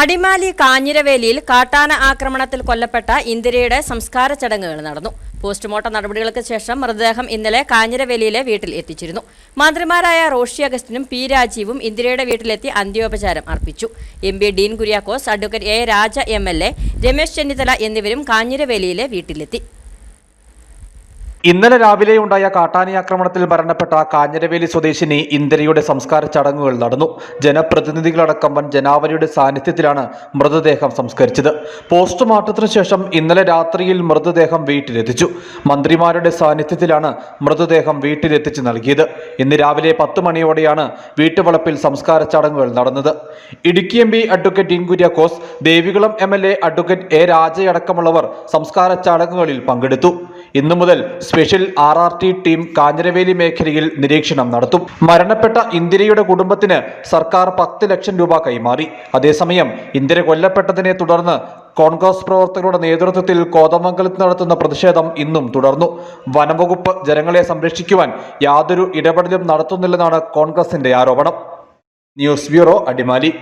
അടിമാലി കാഞ്ഞിരവേലിയിൽ കാട്ടാന ആക്രമണത്തിൽ കൊല്ലപ്പെട്ട ഇന്ദിരയുടെ സംസ്കാര ചടങ്ങുകൾ നടന്നു. പോസ്റ്റ്മോർട്ടം നടപടികൾക്ക് ശേഷം മൃതദേഹം ഇന്നലെ കാഞ്ഞിരവേലിയിലെ വീട്ടിൽ എത്തിച്ചിരുന്നു. മന്ത്രിമാരായ റോഷി അഗസ്റ്റിനും പി രാജീവും ഇന്ദിരയുടെ വീട്ടിലെത്തി അന്ത്യോപചാരം അർപ്പിച്ചു. M Dean Kuriakose advocate A Raja A Ramesh Chennithala എന്നിവരും കാഞ്ഞിരവേലിയിലെ വീട്ടിലെത്തി. ഇന്നലെ രാവിലെ ഉണ്ടായ കാട്ടാനി ആക്രമണത്തിൽ മരണപ്പെട്ട കാഞ്ഞിരവേലി സ്വദേശിനി ഇന്ദിരയുടെ സംസ്കാര ചടങ്ങുകൾ നടന്നു. ജനപ്രതിനിധികളടക്കം വൻ ജനാവലിയുടെ സാന്നിധ്യത്തിലാണ് മൃതദേഹം സംസ്കരിച്ചത്. പോസ്റ്റ്മോർട്ടത്തിനു ശേഷം ഇന്നലെ രാത്രിയിൽ മൃതദേഹം വീട്ടിലെത്തിച്ചു. മന്ത്രിമാരുടെ സാന്നിധ്യത്തിലാണ് മൃതദേഹം വീട്ടിലെത്തിച്ചു നൽകിയത്. ഇന്ന് രാവിലെ പത്ത് മണിയോടെയാണ് വീട്ടുവളപ്പിൽ സംസ്കാര ചടങ്ങുകൾ നടന്നത്. Idukki M P advocate Dean Kuriakose Devikulam M L A advocate A രാജയടക്കമുള്ളവർ സംസ്കാര ചടങ്ങുകളിൽ പങ്കെടുത്തു. ഇന്നു മുതൽ special R R T team Kanjiraveli മേഖലയിൽ നിരീക്ഷണം നടത്തും. മരണപ്പെട്ട ഇന്ദിരയുടെ കുടുംബത്തിന് സർക്കാർ പത്ത് ലക്ഷം രൂപ കൈമാറി. അതേസമയം ഇന്ദിര കൊല്ലപ്പെട്ടതിനെ തുടർന്ന് കോൺഗ്രസ് പ്രവർത്തകരുടെ നേതൃത്വത്തിൽ കോതമംഗലത്ത് നടത്തുന്ന പ്രതിഷേധം ഇന്നും തുടർന്നു. വനംവകുപ്പ് ജനങ്ങളെ സംരക്ഷിക്കുവാൻ യാതൊരു ഇടപെടലും നടത്തുന്നില്ലെന്നാണ് കോൺഗ്രസിന്റെ ആരോപണം. News bureau Adimali.